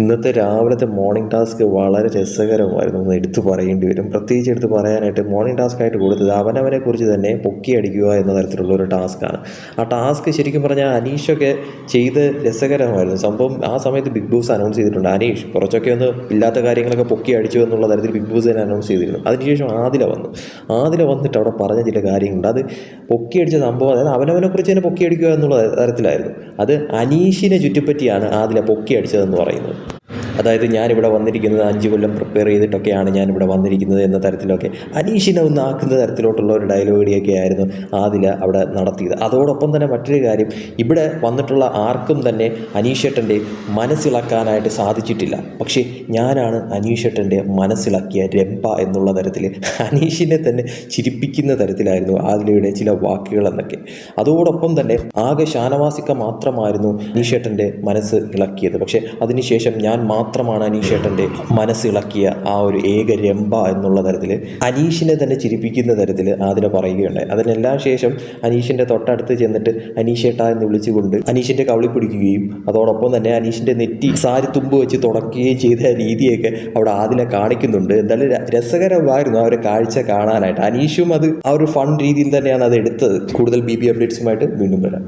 ഇന്നത്തെ രാവിലത്തെ morning task വളരെ രസകരമായിരുന്നു എന്ന് എടുത്തു പറയേണ്ടി വരും. പ്രത്യേകിച്ച് എടുത്ത് പറയാനായിട്ട് മോർണിംഗ് ടാസ്ക് ആയിട്ട് കൊടുത്തത് അവനവനെ കുറിച്ച് തന്നെ പൊക്കി അടിക്കുക എന്ന തരത്തിലുള്ള ഒരു ടാസ്ക്കാണ് ആ ടാസ്ക് ശരിക്കും പറഞ്ഞാൽ അനീഷൊക്കെ ചെയ്ത് രസകരമായിരുന്നു. സംഭവം ആ സമയത്ത് ബിഗ് ബോസ് അനൗൺസ് ചെയ്തിട്ടുണ്ട്. അനീഷ് കുറച്ചൊക്കെ ഒന്ന് ഇല്ലാത്ത കാര്യങ്ങളൊക്കെ പൊക്കി അടിച്ചു എന്നുള്ള തരത്തിൽ ബിഗ് ബോസ് തന്നെ അനൗൺസ് ചെയ്തിരുന്നു. അതിനുശേഷം ആദില വന്നു. ആദില വന്നിട്ട് അവിടെ പറഞ്ഞ ചില കാര്യങ്ങളുണ്ട്. അത് പൊക്കി അടിച്ച സംഭവം അതായത് അവനവനെ കുറിച്ച് തന്നെ പൊക്കി അടിക്കുക എന്നുള്ള തരത്തിലായിരുന്നു. അത് അനീഷിനെ ചുറ്റിപ്പറ്റിയാണ് ആദില പൊക്കി അടിച്ചതെന്ന് പറയുന്നത്. അതായത് ഞാനിവിടെ വന്നിരിക്കുന്നത് അഞ്ച് കൊല്ലം പ്രിപ്പയർ ചെയ്തിട്ടൊക്കെയാണ് ഞാനിവിടെ വന്നിരിക്കുന്നത് എന്ന തരത്തിലൊക്കെ അനീഷിനെ ഒന്ന് ആക്കുന്ന തരത്തിലോട്ടുള്ള ഒരു ഡയലോഗിയൊക്കെ ആയിരുന്നു ആദില അവിടെ നടത്തിയത്. അതോടൊപ്പം തന്നെ മറ്റൊരു കാര്യം ഇവിടെ വന്നിട്ടുള്ള ആർക്കും തന്നെ അനീഷേട്ടന്റെ മനസ്സിളക്കാനായിട്ട് സാധിച്ചിട്ടില്ല. പക്ഷേ ഞാനാണ് അനീഷേട്ടന്റെ മനസ്സിളക്കിയ രംഭ എന്നുള്ള തരത്തിൽ അനീഷിനെ തന്നെ ചിരിപ്പിക്കുന്ന തരത്തിലായിരുന്നു ആദിലയുടെ ചില വാക്കുകൾ എന്നൊക്കെ അതോടൊപ്പം തന്നെ ആകെ ഷാനവാസിക്ക മാത്രമായിരുന്നു അനീഷേട്ടന്റെ മനസ്സ് ഇളക്കിയത്. പക്ഷേ അതിനുശേഷം ഞാൻ മാത്രമാണ് അനീഷേട്ടന്റെ മനസ്സ് ഇളക്കിയ ആ ഒരു ഏക രംഭ എന്നുള്ള തരത്തിൽ അനീഷിനെ തന്നെ ചിരിപ്പിക്കുന്ന തരത്തിൽ ആദില പറയുകയുണ്ടായി. അതിനെല്ലാം ശേഷം അനീഷിന്റെ തൊട്ടടുത്ത് ചെന്നിട്ട് അനീഷേട്ട എന്ന് വിളിച്ചുകൊണ്ട് അനീഷിന്റെ കവളി പിടിക്കുകയും അതോടൊപ്പം തന്നെ അനീഷിന്റെ നെറ്റി സാരി തുമ്പ് വെച്ച് തുടക്കുകയും ചെയ്ത രീതിയൊക്കെ അവിടെ ആദില കാണിക്കുന്നുണ്ട്. എന്തായാലും രസകരമായിരുന്നു ആ ഒരു കാഴ്ച കാണാനായിട്ട്. അനീഷും അത് ആ ഒരു ഫൺ രീതിയിൽ തന്നെയാണ് അത് എടുത്തത്. കൂടുതൽ ബി ബി അപ്ഡേറ്റ്സുമായിട്ട് വീണ്ടും വരാം.